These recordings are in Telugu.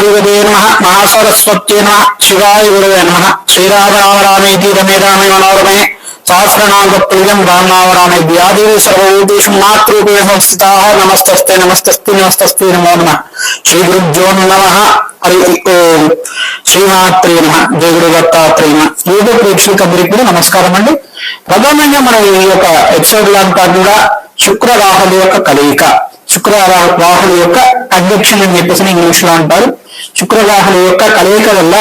మహాదేవదే నమ. మహాసరస్వత్యే నమ. శివాయ గురువే నమ. శ్రీరామరామరామేతి రమే రామే మనోరమే సహస్రనామ ప్రియం రామనామరామే వ్యాధి సర్వభూతేషు మాతృపే సంస్థితా నమస్తస్తే నమస్తస్తి నమస్తస్తి నమో నమ. శ్రీ గురుభ్యో నమ. హరి ఓం. శ్రీమాత్రే నమ. జయ గురు దత్తాత్రేయ నమ. యూట్యూబ్ ప్రేక్షకులందరికీ కూడా నమస్కారం అండి. ప్రధానంగా మనం ఈ యొక్క ఎపిసోడ్ అంతా కూడా శుక్ర రాహుల యొక్క కలయిక. శుక్ర రా- రాహుల యొక్క అధ్యక్షులు అని చెప్పేసి ఇంగ్లీష్లో అంటారు. శుక్ర యొక్క కలయిక వల్ల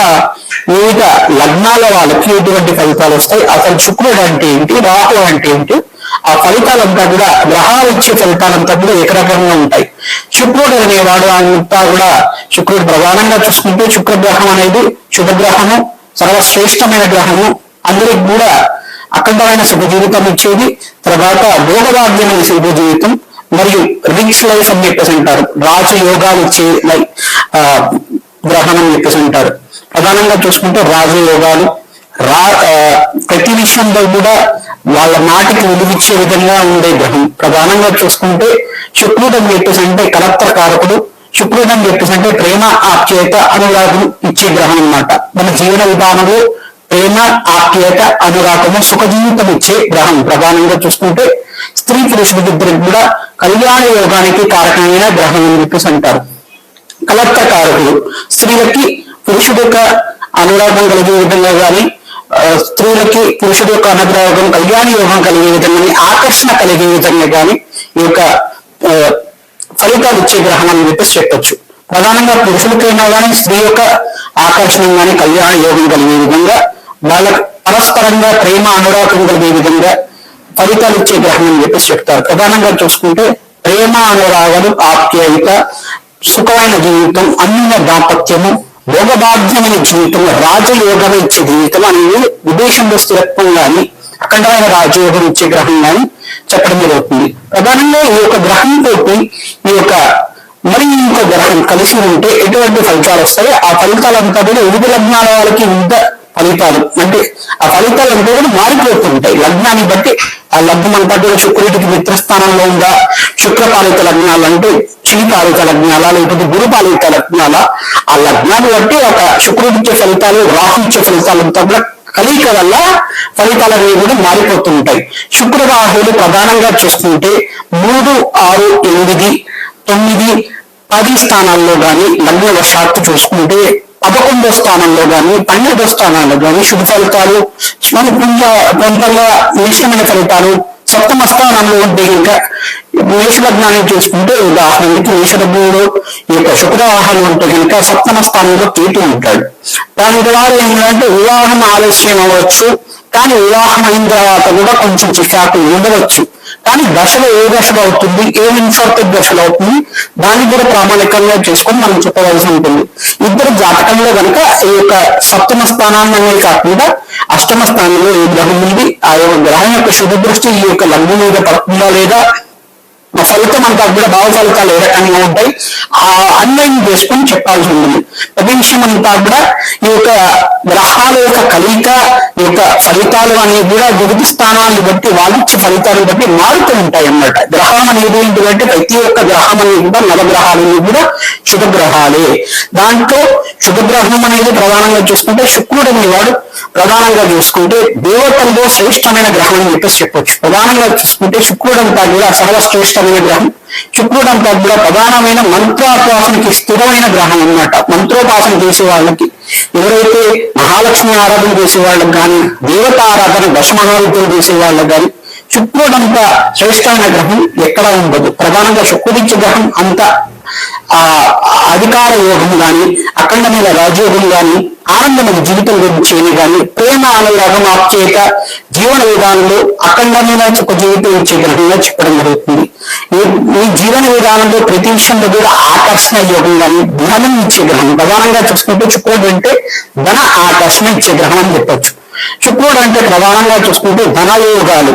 వివిధ లగ్నాల వాళ్ళకి ఎటువంటి ఫలితాలు వస్తాయి? అసలు శుక్రుడు అంటే ఏంటి? రాహు అంటే ఏంటి? ఆ ఫలితాలంతా కూడా గ్రహాలు ఇచ్చే ఫలితాలంతా కూడా ఏకరకంగా ఉంటాయి. శుక్రుడు అనేవాడు అంతా కూడా శుక్రుడు ప్రధానంగా చూసుకుంటే శుక్రగ్రహం అనేది శుభగ్రహము సర్వశ్రేష్టమైన గ్రహము అందరికి కూడా అఖండమైన శుభ జీవితం ఇచ్చేది. తర్వాత భోగభాగ్యమైన శుభ జీవితం మరియు రిచ్ లైఫ్ అని చెప్పేసి అంటారు. రాజయోగాలు ఇచ్చే గ్రహణం గ్రహం అని చెప్పేసి అంటారు. ప్రధానంగా చూసుకుంటే రాజయోగాలు రా ఆ, ప్రతి విషయంలో కూడా వాళ్ళ మాటకి విలువిచ్చే విధంగా ఉండే గ్రహం. ప్రధానంగా చూసుకుంటే శుక్రుడు అని చెప్పేసి అంటే కలెక్టర్ కారకుడు. శుక్రుడు అని చెప్పేసి అంటే ప్రేమ ఆప్యాయత అనురాగం ఇచ్చే గ్రహం అన్నమాట. మన జీవన విధానంలో ప్రేమ ఆప్యాయత అనురాగము సుఖ జీవితం ఇచ్చే గ్రహం. ప్రధానంగా చూసుకుంటే స్త్రీ పురుషుడిద్దరికి కూడా కళ్యాణ యోగానికి కారకమైన గ్రహం అని చెప్పేసి అంటారు. కలత్రకారకులు స్త్రీలకి పురుషుడు యొక్క అనురాగం కలిగే విధంగా కానీ స్త్రీలకి పురుషుడు యొక్క అనురాగం కళ్యాణ యోగం కలిగే విధంగా ఆకర్షణ కలిగే విధంగా కానీ ఈ యొక్క ఫలితాలు ఇచ్చే గ్రహం అని చెప్పేసి చెప్పొచ్చు. ప్రధానంగా పురుషులకైనా కానీ స్త్రీ యొక్క ఆకర్షణ కానీ కళ్యాణ యోగం కలిగే విధంగా వాళ్ళకు పరస్పరంగా ప్రేమ అనురాగం కలిగే విధంగా ఫలితాలు ఇచ్చే గ్రహం అని చెప్పేసి చెప్తారు. ప్రధానంగా చూసుకుంటే ప్రేమ అనురాగాలు ఆప్యాయత సుఖమైన జీవితం అన్య దాంపత్యము భోగభాగ్యమైన జీవితం రాజయోగం ఇచ్చే జీవితం అనేది విదేశంలో స్థిరత్వం కానీ అఖండమైన రాజయోగం ఇచ్చే గ్రహం కానీ చెప్పడం జరుగుతుంది. ప్రధానంగా ఈ యొక్క గ్రహం తోటి ఈ యొక్క మరి ఇంకో గ్రహం కలిసి ఉంటే ఎటువంటి ఫలితాలు వస్తాయి ఆ ఫలితాలంతా కూడా వివిధ లగ్నాల వాళ్ళకి వివిధ ఫలితాలు. అంటే ఆ ఫలితాలు అంటే కూడా మారిపోతుంటాయి. లగ్నాన్ని బట్టి ఆ లగ్నం అంతా కూడా శుక్రుడికి మిత్రస్థానంలో ఉందా? శుక్రపాలిత లగ్నాలు అంటే శ్రీపాలిత లగ్నాల? లేకపోతే గురుపాలిత లగ్నాల? ఆ లగ్నాన్ని బట్టి ఒక శుక్రుడిచ్చే ఫలితాలు రాహు ఇచ్చే ఫలితాలు అంతా కూడా కలయిక వల్ల ఫలితాలు అనేవి కూడా మారిపోతూ ఉంటాయి శుక్ర రాహులు ప్రధానంగా చూసుకుంటే మూడు ఆరు ఎనిమిది తొమ్మిది పది స్థానాల్లో గాని లగ్న వశాత్తు చూసుకుంటే పదకొండో స్థానంలో గాని పన్నెండో స్థానాల్లో గాని శుభ ఫలితాలు మన పుణ్య కొంతగా మిశ్రమైన ఫలితాలు సప్తమ స్థానంలో ఉంటే ఇంకా మేషలగ్నాన్ని చూసుకుంటే ఉదాహరణకి మేషలగ్నంలో ఈ యొక్క శుక్రవాహనం ఉంటే కనుక సప్తమ స్థానంలో కేతు ఉంటాడు. దాని ద్వారా ఏంటంటే వివాహం ఆలస్యం అవ్వచ్చు. కానీ వివాహం అయిన తర్వాత కూడా కొంచెం చికాకు ఉండవచ్చు. కానీ దశలో ఏ దశలో అవుతుంది? ఏ ఇన్ఫర్టెడ్ దశలో అవుతుంది? దాన్ని కూడా ప్రామాణికంగా చేసుకొని మనం చెప్పవలసి ఉంటుంది. ఇద్దరు జాతకంలో కనుక ఈ యొక్క సప్తమ స్థానాన్ని కాకుండా అష్టమ స్థానంలో ఏ గ్రహం ఉంది? ఆ యొక్క గ్రహం యొక్క శుభ దృష్టి ఈ యొక్క లగ్నం మీద పడుతుందా లేదా? ఆ ఫలితం అంతా కూడా భావ ఫలితాలు ఏ రకంగా ఉంటాయి ఆ అన్వయం చేసుకుని చెప్పాల్సి ఉంటుంది. ప్రతి విషయం అంతా కూడా ఈ యొక్క గ్రహాల యొక్క కలయిక ఈ యొక్క ఫలితాలు అనేవి కూడా వివిధ స్థానాలను బట్టి వాళ్ళిచ్చే ఫలితాలను బట్టి మారుతూ ఉంటాయి అన్నమాట. గ్రహం అనేది ఏంటంటే ప్రతి ఒక్క గ్రహం అనేది కూడా నవగ్రహాలు కూడా శుభగ్రహాలే దాంట్లో శుభగ్రహం అనేది ప్రధానంగా చూసుకుంటే శుక్రుడు అనేవాడు ప్రధానంగా చూసుకుంటే దేవతల్లో శ్రేష్టమైన గ్రహం అని చెప్పేసి చెప్పొచ్చు. ప్రధానంగా చూసుకుంటే శుక్రుడు అంతా కూడా శ్రేష్టమైన గ్రహం. శుక్రుడు అంతా కూడా ప్రధానమైన మంత్రోపాసనకి స్థిరమైన గ్రహం అన్నమాట. మంత్రోపాసన చేసే వాళ్ళకి ఎవరైతే మహాలక్ష్మి ఆరాధన చేసే వాళ్ళకి కానీ దేవత ఆరాధన దశమహావిద్యలు చేసే వాళ్ళకి కానీ శుక్రుడు అంత శ్రేష్టమైన గ్రహం ఎక్కడ ఉండదు. ప్రధానంగా శుక్రుడిచ్చే గ్రహం అంత ఆ అధికార యోగం కానీ అఖండమైన రాజయోగం కానీ ఆనందమైన జీవితం గురించి కానీ ప్రేమ అనురాగం ఆప్చేత జీవన విధానంలో అఖండమైన ఒక జీవితం ఇచ్చే గ్రహంగా చెప్పడం జరుగుతుంది. ఈ జీవన విధానంలో ప్రతి విషయంలో కూడా ఆకర్షణ యోగం కానీ ధనం ఇచ్చే గ్రహం ప్రధానంగా చూసుకుంటే శుక్రుడు అంటే ధన ఆకర్షణ ఇచ్చే గ్రహం అని చెప్పొచ్చు. శుక్రుడు అంటే ప్రధానంగా చూసుకుంటే ధన యోగాలు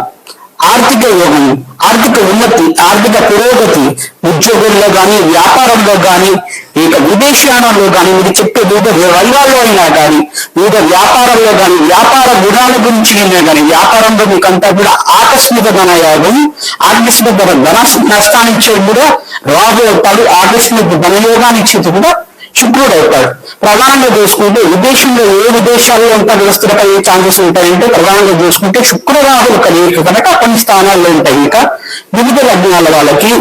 ఆర్థిక యోగం ఆర్థిక ఉన్నతి ఆర్థిక పురోగతి ఉద్యోగంలో కానీ వ్యాపారంలో కానీ ఇక విదేశాలలో కానీ మీరు చెప్పే వివిధ రంగాల్లో అయినా కానీ వివిధ వ్యాపారంలో కానీ వ్యాపార గుణాల గురించి అయినా కానీ వ్యాపారంలో మీకంతా కూడా ఆకస్మిక ధన యోగం ఆకస్మిక ధన ధన నష్టాన్ని ఇచ్చేది కూడా రాబోతాడు ఆకస్మిక ధనయోగాన్ని ఇచ్చేది కూడా శుక్రుడు అవుతాడు ప్రధానంగా చూసుకుంటే విదేశంలో ఏ విదేశాల్లో ఉంటా స్థిరపడే ఛాన్సెస్ ఉంటాయంటే ప్రధానంగా చూసుకుంటే శుక్రరాహులు కలిగి కనుక కొన్ని స్థానాల్లో ఉంటాయి. ఇంకా వివిధ లగ్నాల వాళ్ళకి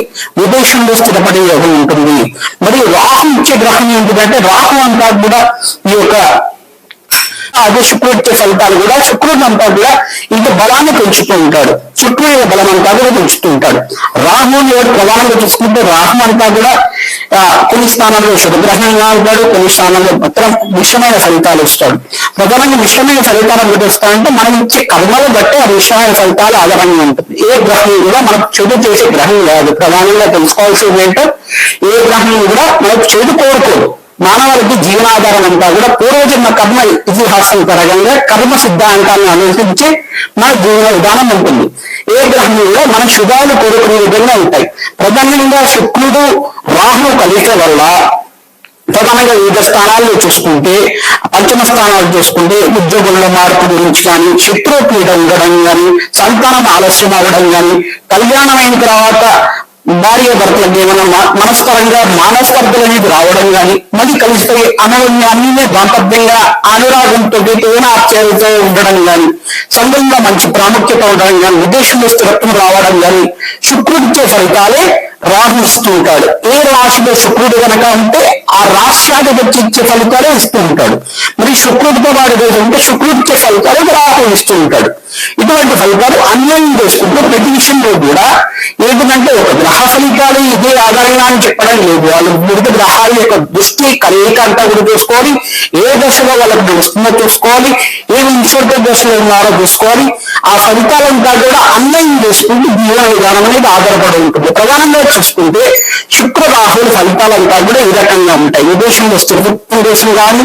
విదేశంలో స్థిరపడే యోగం ఉంటుంది. మరి రాహు ఇచ్చే గ్రహం ఏంటిదంటే రాహు అంతా కూడా ఈ యొక్క అదే శుక్రుడు ఇచ్చే ఫలితాలు కూడా శుక్రుడు అంతా కూడా ఇంత బలాన్ని పెంచుతూ ఉంటాడు. శుక్రుడు బలం అంతా కూడా పెంచుతూ ఉంటాడు. రాహు ఎవరు ప్రధానంగా చూసుకుంటే రాహు అంతా కూడా కొన్ని స్థానాల్లో శుభగ్రహంగా ఉంటాడు కొన్ని స్థానాల్లో భద్ర మిశ్రమైన ఫలితాలు ఇస్తాడు ప్రధానంగా మిశ్రమైన ఫలితాలు ఎందుకు వస్తాయంటే మనం ఇచ్చే కర్మలు బట్టి ఆ మిశ్రమైన ఫలితాలు ఆధారంగా ఉంటుంది. ఏ గ్రహం కూడా మనకు చెడు చేసే గ్రహం కాదు. ప్రధానంగా తెలుసుకోవాల్సింది ఏంటో ఏ గ్రహం కూడా మనకు చెడు కోరుకోదు. మానవులకి జీవనాధారం అంతా కూడా పూర్వజన్మ కర్మ ఇతిహాసం పరంగా కర్మ సిద్ధాంతాన్ని అనుసరించి మన జీవన విధానం ఉంటుంది. ఏ గ్రహం మన శుభాలు కోరుకునే విధంగా ఉంటాయి. ప్రధానంగా శుక్రుడు రాహు కలిక వల్ల ప్రధానంగా వివిధ స్థానాల్లో చూసుకుంటే పంచమ స్థానాలు చూసుకుంటే ఉద్యోగంలో మార్పు గురించి కానీ శత్రుపీడ ఉండడం కానీ సంతానం ఆలస్యం అవ్వడం కానీ కళ్యాణం అయిన తర్వాత భార్య భర్తలకు ఏమైనా మనస్పరంగా మానస్పర్ధలు అనేది రావడం కానీ మళ్ళీ కలిసిపోయి అనవన్యాన్ని దాంపత్యంగా అనురాగంతో తేన ఉండడం కానీ సంఘంగా మంచి ప్రాముఖ్యత ఉండడం కానీ విదేశంలో స్థిరత్వం రావడం కానీ శుక్రుడిచ్చే ఫలితాలే రాహు ఇస్తూ ఉంటాడు. ఏ రాశిలో శుక్రుడు కనుక ఉంటే ఆ రాష్ట్రాధిపతి ఇచ్చే ఫలితాలే ఇస్తూ ఉంటాడు. మరి శుక్రుడితో వాడి రోజు ఉంటే శుక్రుడు ఇచ్చే ఫలితాలు రాహు ఇస్తూ ఉంటాడు. ఇటువంటి ఫలితాలు అన్యాయం చేసుకుంటూ ప్రతి విషయంలో కూడా ఏంటంటే ఒక గ్రహ ఫలితాలు ఇదే ఆధారంగా అని చెప్పడం లేదు. వాళ్ళు వివిధ గ్రహాల యొక్క దృష్టి కలయిక అంతా కూడా చూసుకోవాలి. ఏ దశలో వాళ్ళకి నడుస్తుందో చూసుకోవాలి. ఏ ఇన్సర్ట్ దశలో ఉన్నారో చూసుకోవాలి. ఆ ఫలితాలంతా కూడా అన్వయం చేసుకుంటూ జీవన విధానం అనేది ఆధారపడి ఉంటుంది. ప్రధానంగా చూసుకుంటే శుక్ర రాహుల ఫలితాలంతా కూడా ఈ రకంగా ఉంటాయి. విదేశంలో స్థిరత్వం దేశం కానీ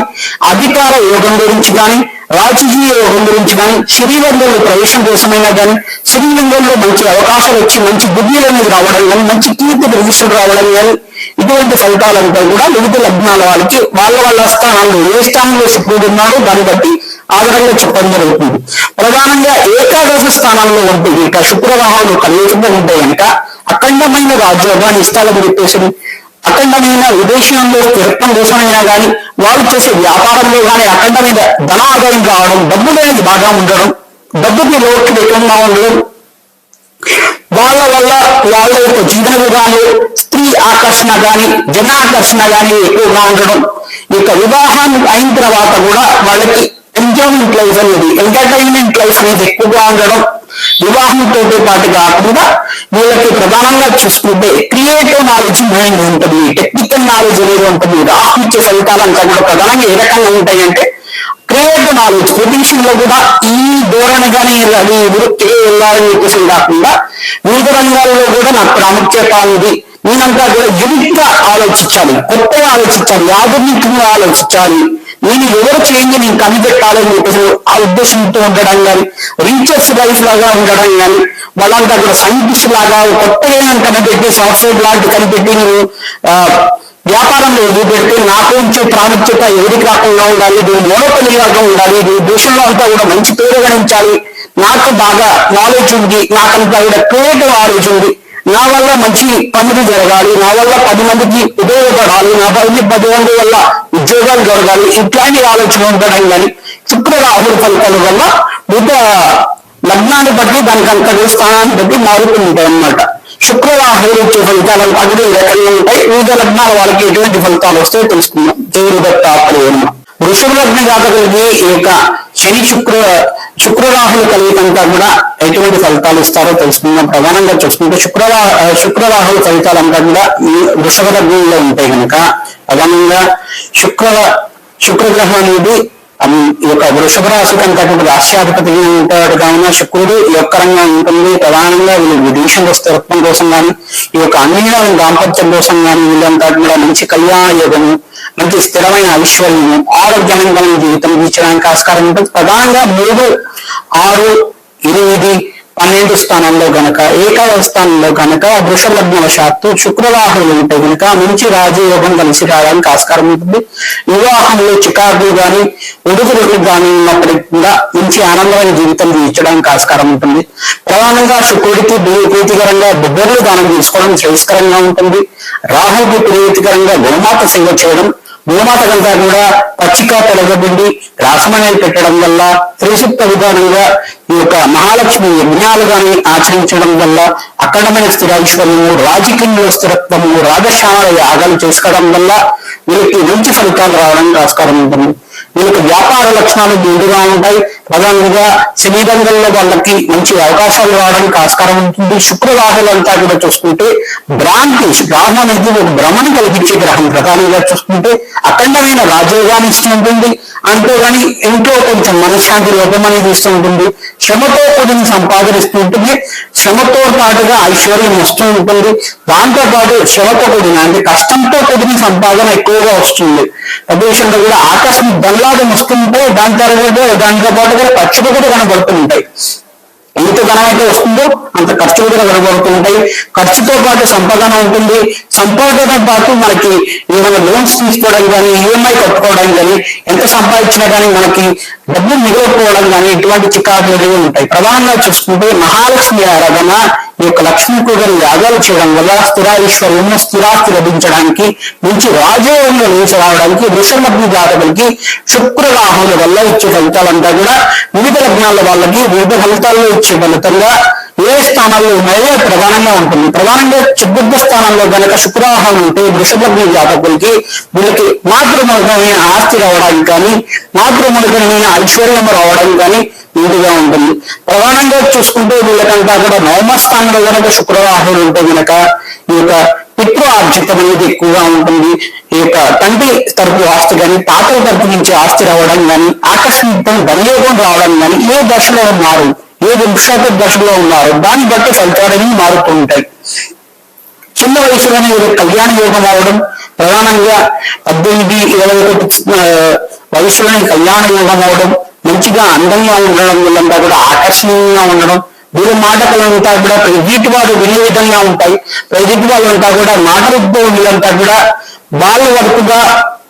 అధికార యోగం గురించి కానీ రాజకీయ యోగం గురించి కానీ శరీరంలో ప్రవేశం కోసమైనా కానీ శరీరంలో మంచి అవకాశాలు వచ్చి మంచి బుద్ధి అనేది రావడం కానీ మంచి కీర్తి ప్రతిష్టలు రావడం కానీ ఇటువంటి ఫలితాలంతా కూడా వివిధ లగ్నాల వాళ్ళకి వాళ్ళ వాళ్ళ స్థానంలో ఏ స్థానంలో శుక్రుడు ఉన్నారో దాన్ని బట్టి ఆధారంగా చెప్పడం జరుగుతుంది. ప్రధానంగా ఏకాదశ స్థానంలో ఉంటుంది ఇక శుక్రవాహాలు కలియుగంగా ఉంటాయి కనుక అఖండమైన రాజ్యోగాన్ని ఇస్తాలని చెప్పేసి అఖండమైన విదేశంలో స్థిరత్వం కోసమైనా కానీ వారు చేసే వ్యాపారంలో కానీ అఖండమైన ధనాదాయం రావడం డబ్బు అనేది బాగా ఉండడం డబ్బుకి లోటు లేకుండా ఉండడం వల్ల వాళ్ళ యొక్క జీవన విధానం స్త్రీ ఆకర్షణ గాని జనాకర్షణ గాని ఎక్కువగా ఉండడం ఈ యొక్క వివాహం అయిన తర్వాత కూడా వాళ్ళకి ఎంజాయ్మెంట్ లైఫ్ అనేది ఎంటర్టైన్మెంట్ లైఫ్ అనేది ఎక్కువగా ఉండడం వివాహంతో పాటు కాకుండా వీళ్ళకి ప్రధానంగా చూసుకుంటే క్రియేటివ్ నాలెడ్జ్ మైండ్ ఉంటుంది టెక్నికల్ నాలెడ్జ్ అనేది ఉంటుంది రాహు ఇచ్చే ఫలితాలంతా కూడా ప్రధానంగా ఏ రకంగా ఉంటాయంటే క్రియేటివ్ నాలెడ్జ్ ప్రతి లో కూడా ఈ ధోరణిగానే అది వృత్తి వెళ్ళాలని చెప్పేసి కాకుండా వివిధ రంగాల్లో అనేది ప్రాముఖ్యత నేనంతా కూడా గా ఆలోచించాలి కొత్తగా ఆలోచించాలి ఆధునికంగా ఆలోచించాలి. నేను ఎవరు చేయండి నేను కనిపెట్టాలని చెప్పేసి ఆ ఉద్దేశంతో ఉండడం కానీ రీచర్స్ లైఫ్ లాగా ఉండడం కానీ వాళ్ళంతా కూడా సైంటిస్ట్ లాగా కొత్తగా కనిపెట్టి సాఫ్ట్వేర్ లాంటి కనిపెట్టి నేను వ్యాపారంలో ఎదుగుపెట్టి నాకు ఉంచే ప్రాముఖ్యత ఎవరికి రాకుండా ఉండాలి ఇది మోనోపలిగా ఉండాలి ఇది దేశంలో అంతా కూడా మంచి పేరు గణించాలి. నాకు బాగా నాలెడ్జ్ ఉంది నాకంతా కూడా క్రియేటివ్ నాలెడ్జ్ ఉంది. నా వల్ల మంచి పనులు జరగాలి నా వల్ల పది మందికి ఉపయోగపడాలి నా పది పది మంది వల్ల ఉద్యోగాలు జరగాలి ఇట్లాంటి ఆలోచన ఉండడం కానీ శుక్ర రాహుల ఫలితాల వల్ల బుద్ధ లగ్నాన్ని బట్టి దానికి అంతటి స్థానాన్ని బట్టి మారుతూ ఉంటాయి అన్నమాట. శుక్రవాహులు వచ్చే ఫలితాలు అగ్ని కూడా రకంగా ఉంటాయి. వివిధ లగ్నాల వాళ్ళకి ఎటువంటి ఫలితాలు వస్తాయో తెలుసుకుందాం. దేవుడు దత్త అప్పుడు వృషభ లగ్న జాతకులకి ఈ యొక్క శని శుక్ర శుక్రరాహుల కలిగినంతా కూడా ఎటువంటి ఫలితాలు ఇస్తారో తెలుసుకుందాం. ప్రధానంగా చూసుకుంటే శుక్రవా శుక్రరాహుల ఫలితాలంతా కూడా ఈ వృషభ లగ్నంలో ఉంటాయి కనుక. ప్రధానంగా శుక్ర శుక్రగ్రహం అనేది అది ఈ యొక్క వృషభ రాశికి అంతటి రాష్ట్రాధిపతి ఉంటాడు కావున శుక్రుడు యొక్కరంగా ఉంటుంది. ప్రధానంగా వీళ్ళు విదేశంలో స్థిరత్వం కోసం కానీ ఈ యొక్క అన్నిల దాంపత్యం కోసం కానీ వీళ్ళంతా కూడా మంచి కళ్యాణ యోగము మంచి స్థిరమైన ఐశ్వర్యము ఆరోగ్యవంతమైన జీవితం ఇచ్చడానికి ఆస్కారం ఉంటుంది. ప్రధానంగా మూడు ఆరు ఎనిమిది పన్నెండు స్థానంలో గనక ఏకాదశ స్థానంలో గనక వృషలగ్నవశాత్తు లగ్నవశాత్తు ఉంటే గనక మంచి రాజయోగం కలిసి రావడానికి ఆస్కారం ఉంటుంది. వివాహంలో చికాకులు గాని ఒడుగులు గాని ఉన్నప్పటికీ కూడా మంచి ఆనందమైన జీవితం జీవించడానికి ఆస్కారం ఉంటుంది. ప్రధానంగా శుక్రుడికి ప్రీతికరంగా బొబ్బర్లు దానం చేసుకోవడం శ్రేయస్కరంగా ఉంటుంది. రాహుకి ప్రీతికరంగా గుణమాత సేవ చేయడం భూమాతకంతా కూడా పచ్చిక తొలగబిండి రాసమనేది పెట్టడం వల్ల త్రిశుక్త విధానంగా ఈ యొక్క మహాలక్ష్మి యజ్ఞాలు గాని ఆచరించడం వల్ల అఖండమైన స్థిరాశ్వర్యము రాజకీయంలో స్థిరత్వము రాజశ్యామల యాగాలు చేసుకోవడం వల్ల వీళ్ళకి మంచి ఫలితాలు రావడానికి ఆస్కారం ఉంటుంది. వీళ్ళకి వ్యాపార లక్షణాలు మెండుగా ఉంటాయి. ప్రధానంగా సినీ రంగంలో వాళ్ళకి మంచి అవకాశాలు రావడానికి ఆస్కారం ఉంటుంది. శుక్రవాహులంతా కూడా చూసుకుంటే భ్రాంతి రాహు అనేది ఒక భ్రమను కలిగించే గ్రహం. ప్రధానంగా చూసుకుంటే అఖండమైన రాజయోగాన్ని ఇస్తూ ఉంటుంది. అంతేగాని ఇంట్లో కొంచెం మనశ్శాంతి లోపం అనేది ఇస్తూ ఉంటుంది. శ్రమతో కూడిన సంపాదన ఇస్తూ ఉంటుంది. శ్రమతో పాటుగా ఐశ్వర్యం వస్తూ ఉంటుంది. దాంతో పాటు శ్రమతో కూడిన అంటే కష్టంతో కూడిన సంపాదన ఎక్కువగా వస్తుంది. ప్రదేశంలో కూడా ఆకస్మిక ధనలాభం వస్తుంటే దాని తర్వాత దాంతో పాటు దగ్గర ఖర్చులు కూడా కనబడుతూ ఉంటాయి ఎంత ధనం అయితే వస్తుందో అంత ఖర్చు కూడా కనబడుతూ ఉంటాయి ఖర్చుతో పాటు సంపాదన ఉంటుంది. సంపాదనతో పాటు మనకి ఏమైనా లోన్స్ తీసుకోవడం కానీ ఈఎంఐ కట్టుకోవడం కానీ ఎంత సంపాదించినా కానీ మనకి డబ్బు మిగిలిపోవడం కానీ ఇటువంటి చికాకులు ఉంటాయి. ప్రధానంగా చూసుకుంటే మహాలక్ష్మి ఆరాధన ఈ యొక్క లక్ష్మీ పూజలు యాగాలు చేయడం వల్ల స్థిరాశ్వర్యము స్థిరాస్తి లభించడానికి మంచి రాజయోగంలో నిలిచి రావడానికి వృషలగ్ని జాతకులకి శుక్ర రాహుల వల్ల ఇచ్చే ఫలితాలంతా కూడా వివిధ లగ్నాల వాళ్ళకి వివిధ ఫలితాల్లో ఇచ్చే ఫలితంగా ఏ స్థానాల్లో ఉన్నాయో ప్రధానంగా ఉంటుంది. ప్రధానంగా చతుర్థ స్థానంలో గనక శుక్రవాహనం ఉంటే వృషభగ్ని జాతకులకి వీళ్ళకి మాతృమూలకమైన ఆస్తి రావడానికి కానీ మాతృమూలకమైన ఐశ్వర్యం రావడం కానీ వీలుగా ఉంటుంది. ప్రధానంగా చూసుకుంటే వీళ్ళకంతా కూడా నవమ స్థానంలో గనక శుక్రవాహుడు ఉంటే గనక ఈ యొక్క పితృ ఆర్జితం అనేది ఎక్కువగా ఉంటుంది. ఈ యొక్క తండ్రి తరపు ఆస్తి కానీ తాతల తరపు నుంచి ఆస్తి రావడం కానీ ఆకస్మిక ధనయోగం రావడం కానీ ఏ దశలో ఉన్నారు? ఏ వంశాత దశలో ఉన్నారు? దాన్ని బట్టి ఫలితాలన్నీ మారుతూ ఉంటాయి. చిన్న వయసులోనే వీళ్ళకి కళ్యాణ యోగం అవడం ప్రధానంగా పద్దెనిమిది ఇరవై ఒకటి వయసులోనే కళ్యాణ యోగం అవడం మంచిగా అందంగా ఉండడం వీళ్ళంతా కూడా ఆకర్షణీయంగా ఉండడం. వీళ్ళ మాటలంతా కూడా ప్రతి వారు వినే విధంగా ఉంటాయి. ప్రతి వాళ్ళంతా కూడా మాటలతో వీళ్ళంతా కూడా వాళ్ళ వరకుగా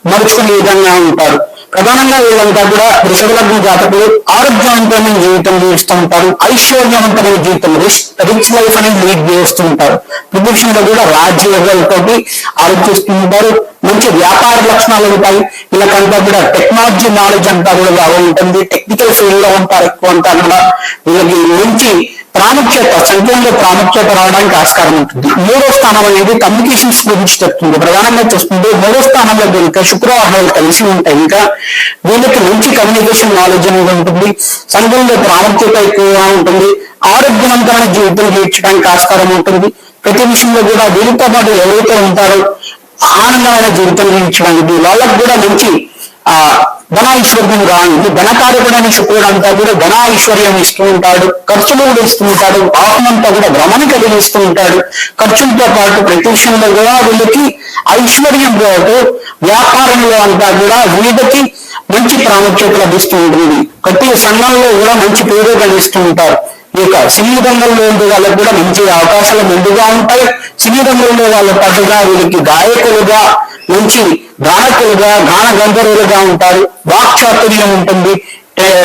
మరుచుకునే విధంగా ఉంటారు. ప్రధానంగా వీళ్ళంతా కూడా వృషభలగ్న జాతకులు ఆరోగ్యవంతమైన జీవితం జీవిస్తూ ఉంటారు. ఐశ్వర్యవంతమైన జీవితం రిచ్ రిచ్ లైఫ్ అనేది లీడ్ చేస్తూ ఉంటారు. ప్రదక్షిణలో కూడా రాజ్యోగాలతోటి ఆలోచిస్తూ ఉంటారు. మంచి వ్యాపార లక్షణాలు ఉంటాయి. వీళ్ళకంతా కూడా టెక్నాలజీ నాలెడ్జ్ అంతా కూడా బాగా ఉంటుంది. టెక్నికల్ ఫీల్డ్లో ఉంటారు ఎక్కువ అంతా కూడా. వీళ్ళకి మంచి ప్రాముఖ్యత సంఖ్యలో ప్రాముఖ్యత రావడానికి ఆస్కారం ఉంటుంది. మూడో స్థానం అనేది కమ్యూనికేషన్స్ గురించి చెప్తుంది. ప్రధానంగా చూసుకుంటే మూడో స్థానంలో కనుక శుక్రవారాలు కలిసి ఉంటాయి. ఇంకా వీళ్ళకి మంచి కమ్యూనికేషన్ నాలెడ్జ్ అనేది ఉంటుంది. సంఘంలో ప్రాముఖ్యత ఎక్కువగా ఉంటుంది. ఆరోగ్యవంతమైన జీవితం జీవించడానికి ఆస్కారం ఉంటుంది. ప్రతి విషయంలో కూడా వీరితో పాటు ఎవరైతే ఉంటారో ఆనందమైన జీవితం జీవించడానికి వాళ్ళకు కూడా మంచి ఆ ధన ఐశ్వర్యం రాని ధనకారకుడని శుక్రుడు అంతా కూడా ధన ఐశ్వర్యం ఇస్తూ ఉంటాడు ఖర్చులు కూడా ఇస్తూ ఉంటాడు ఆత్మంతా కూడా భ్రమణ కలిగిస్తూ ఉంటాడు. ఖర్చులతో పాటు ప్రత్యక్షంలో కూడా వీళ్ళకి ఐశ్వర్యం పాటు వ్యాపారంలో అంతా కూడా వీళ్ళకి మంచి ప్రాముఖ్యత లభిస్తూ ఉంటుంది. ప్రతి సంఘంలో కూడా మంచి పేరు కలిగిస్తూ ఉంటారు. ఇక సినీ రంగంలో ఉండే వాళ్ళకు కూడా మంచి అవకాశాలు ముందుగా ఉంటాయి. సినీ రంగంలో వాళ్ళ పాటుగా వీళ్ళకి గాయకులుగా మంచి గాయకులుగా గాన గంధర్వులుగా ఉంటారు. వాక్చాతుర్యం ఉంటుంది.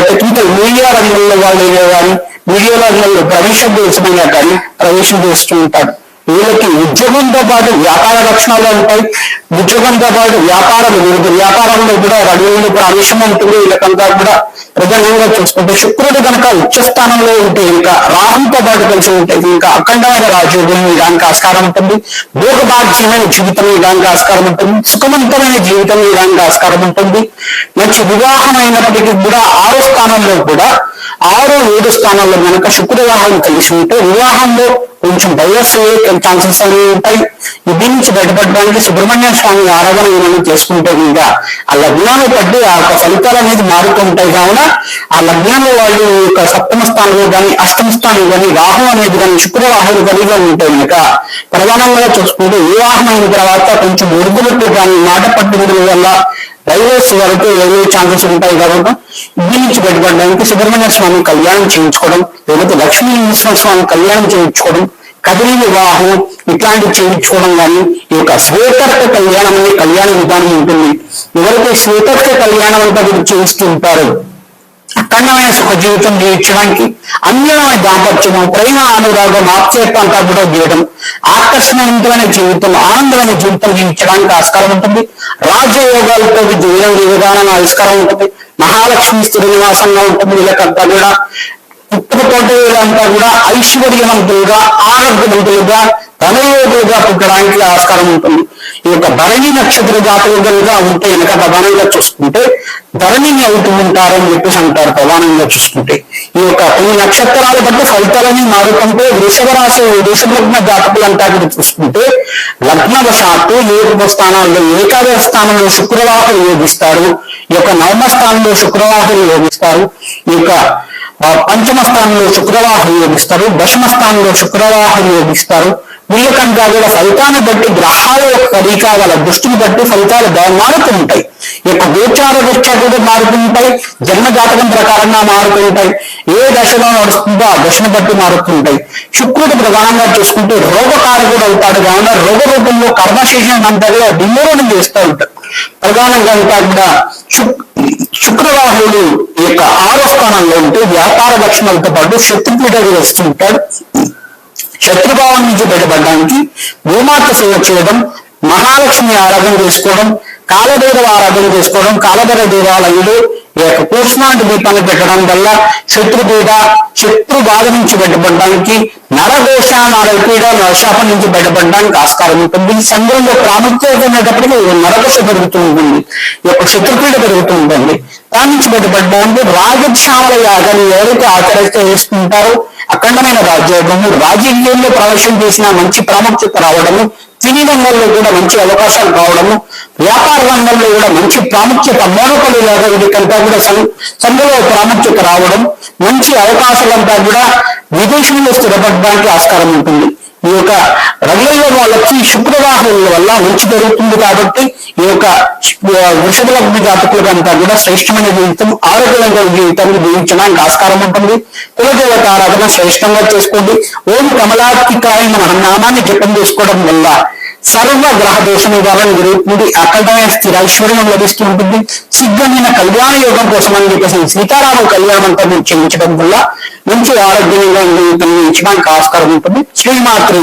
టెక్నికల్ మీడియా రంగంలో వాళ్ళు కానీ మీడియా రంగంలో ప్రవేశం చేసిన కానీ ప్రవేశం చేస్తూ ఉంటారు వీళ్ళకి ఉద్యోగంతో పాటు వ్యాపార లక్షణాలు ఉంటాయి. ఉద్యోగంతో పాటు వ్యాపారం వ్యాపారంలో కూడా రడువులు ప్రవేశం ఉంటుంది. వీళ్ళకంతా కూడా ప్రధానంగా చూసుకుంటే శుక్రుడు కనుక ఉచ్చ స్థానంలో ఉంటే ఇంకా రాహుతో పాటు కలిసి ఉంటే ఇంకా అఖండమైన రాజయోగం ఇవ్వడానికి ఆస్కారం ఉంటుంది. భోగభాగ్యమైన జీవితం ఇవ్వడానికి ఆస్కారం ఉంటుంది. సుఖవంతమైన జీవితం ఇవ్వడానికి ఆస్కారం ఉంటుంది. మంచి వివాహం అయినప్పటికీ కూడా ఆరో స్థానంలో కూడా ఆరు ఏడు స్థానాల్లో కనుక శుక్ర వివాహం కలిసి ఉంటే వివాహంలో కొంచెం డైవర్స్ అయ్యే అనేవి ఉంటాయి దీని నుంచి బయటపడడానికి సుబ్రహ్మణ్య స్వామి ఆరాధన ఏమైనా చేసుకుంటే ఇంకా ఆ లగ్నాన్ని బట్టి ఆ యొక్క ఫలితాలు అనేది మారుతూ ఉంటాయి కావున ఆ లగ్నంలో వాళ్ళు యొక్క సప్తమ స్థానంలో కానీ అష్టమ స్థానం కానీ వాహనం అనేది కానీ శుక్రవాహులు కలిగి ఉంటాయి కనుక ప్రధానంగా చూసుకుంటే వాహనం అయిన తర్వాత కొంచెం ఉరుగులతో కానీ మాట పట్టుదల వల్ల రైల్వేస్ వరకు రైల్వే ఛాన్సెస్ ఉంటాయి కాబట్టి దీని నుంచి బయటపడడానికి సుబ్రహ్మణ్య స్వామి కళ్యాణం చేయించుకోవడం లేకపోతే లక్ష్మీ నరసింహ స్వామి కళ్యాణం చేయించుకోవడం కదిలి వివాహం ఇట్లాంటివి చేయించుకోవడం కానీ ఈ యొక్క శ్వేతర్క కళ్యాణం అనే కళ్యాణ విధానం ఉంటుంది. ఎవరైతే శ్వేతర్క కళ్యాణం అంతా చేయిస్తూ ఉంటారు అఖండమైన సుఖ జీవితం జీవించడానికి అన్యమైన దాంపత్యము ప్రేమ అనురాగం ఆప్చేత్వంతా కూడా జీవితం. ఆకర్షణవంతమైన జీవితం ఆనందమైన జీవితం జీవించడానికి ఆస్కారం ఉంటుంది. రాజయోగాలతో జీవన విధానం ఆవిష్కారం ఉంటుంది. మహాలక్ష్మి స్థిర నివాసంగా ఉంటుంది. వీళ్ళకంతా కూడా పుట్టుకతోటి వీళ్ళంతా కూడా ఐశ్వర్యవంతులుగా ఆరోగ్యవంతులుగా ధనయోగులుగా పుట్టడానికి ఆస్కారం ఉంటుంది. ఈ యొక్క ధరణి నక్షత్ర జాతకులుగా ఉంటే కనుక ప్రధానంగా చూసుకుంటే ధరణిని అవుతూ ఉంటారని చెప్పేసి అంటారు ప్రధానంగా చూసుకుంటే. ఈ యొక్క కొన్ని నక్షత్రాలు బట్టి ఫలితాలని మారుతుంటే వృషభ రాశి వృషభలగ్న జాతకులు జాతకులంతా కూడా చూసుకుంటే లగ్నవశాత్తు ఏడు స్థానాల్లో ఏకాదశ స్థానంలో శుక్రవాహం యోగిస్తారు. ఈ యొక్క నవమ స్థానంలో శుక్రవాహం యోగిస్తారు. ఈ యొక్క పంచమ స్థానంలో శుక్రవాహం యోగిస్తారు. దశమ స్థానంలో శుక్రవాహం యోగిస్తారు. వీళ్ళకంతా కూడా ఫలితాన్ని బట్టి గ్రహాల యొక్క కదలిక వాళ్ళ దృష్టిని బట్టి ఫలితాలు మారుతూ ఉంటాయి. యొక్క గోచార దృష్ట్యా కూడా మారుతుంటాయి జన్మ జాతకం ప్రకారంగా మారుతుంటాయి ఏ దశలో నడుస్తుందో ఆ దశను బట్టి మారుతుంటాయి శుక్రుడు ప్రధానంగా చూసుకుంటే రోగకారకుడు అవుతాడు. కావున రోగ రూపంలో కర్మశేషం అంతా కూడా నిర్మూలనం చేస్తూ ఉంటాడు. ప్రధానంగా అంతా కూడా శుక్ శుక్రవాహుడు యొక్క ఆరో స్థానంలో ఉంటే వ్యాపార లక్షణాలతో పాటు శత్రుపీఠ వస్తుంటాడు శత్రుభావం నుంచి బయటపడడానికి భూమాత సేవ చేయడం మహాలక్ష్మి ఆరాధన చేసుకోవడం కాలభైరవ ఆరాధన చేసుకోవడం కాలభైరవ దేవాలయంలో ఈ యొక్క కూష్మాంటి దీపాన్ని పెట్టడం వల్ల శత్రుపీడ శత్రు బాధ నుంచి బయటపడడానికి నరఘోష నరపీడ నరశాపం నుంచి బయటపడడానికి ఆస్కారం ఉంటుంది. ఈ సంఘంలో ప్రాముఖ్యత ఉన్నప్పటికీ నరఘోష పెరుగుతూ ఉంటుంది. ఈ యొక్క శత్రుపీడ పెరుగుతూ ఉంటుంది. దాని నుంచి బయటపడడానికి రాజశ్యామల యాగాన్ని ఎవరైతే ఆచరిస్తే వేసుకుంటారో అఖండమైన రాజ్యోగము రాజకీయంలో ప్రవేశం చేసిన మంచి ప్రాముఖ్యత రావడము సినీ రంగంలో కూడా మంచి అవకాశాలు రావడము వ్యాపార రంగంలో కూడా మంచి ప్రాముఖ్యత మోనపల్లి లాగా వీటికంతా కూడా సంఘలో ప్రాముఖ్యత రావడం మంచి అవకాశాలంతా కూడా విదేశంలో స్థిరపడడానికి ఆస్కారం ఉంటుంది. ఈ యొక్క రవిలో వాళ్ళకి శుక్రవాహుల వల్ల మంచి జరుగుతుంది కాబట్టి ఈ యొక్క వృషభ లబ్ధి జాతకులకు కూడా శ్రేష్టమైన జీవితం ఆరోగ్యమైన జీవితాన్ని జీవించడానికి ఆస్కారం ఉంటుంది. కులదేవత ఆరాధన శ్రేష్టంగా చేసుకోండి. ఓం కమలాత్తికాయ మన నామాన్ని జపం చేసుకోవడం వల్ల సర్వ గ్రహ వలన నివారణ అకటమైన అఖండమైన స్థిరైశ్వర్యం లభిస్తూ ఉంటుంది. సిద్ధమైన కళ్యాణ యోగం కోసం అని చెప్పేసి సీతారామ కళ్యాణంతో చెల్లించడం వల్ల మంచి ఆరోగ్యంగా జీవితం ఇచ్చడానికి ఆస్కారం ఉంటుంది. శ్రీమాతృ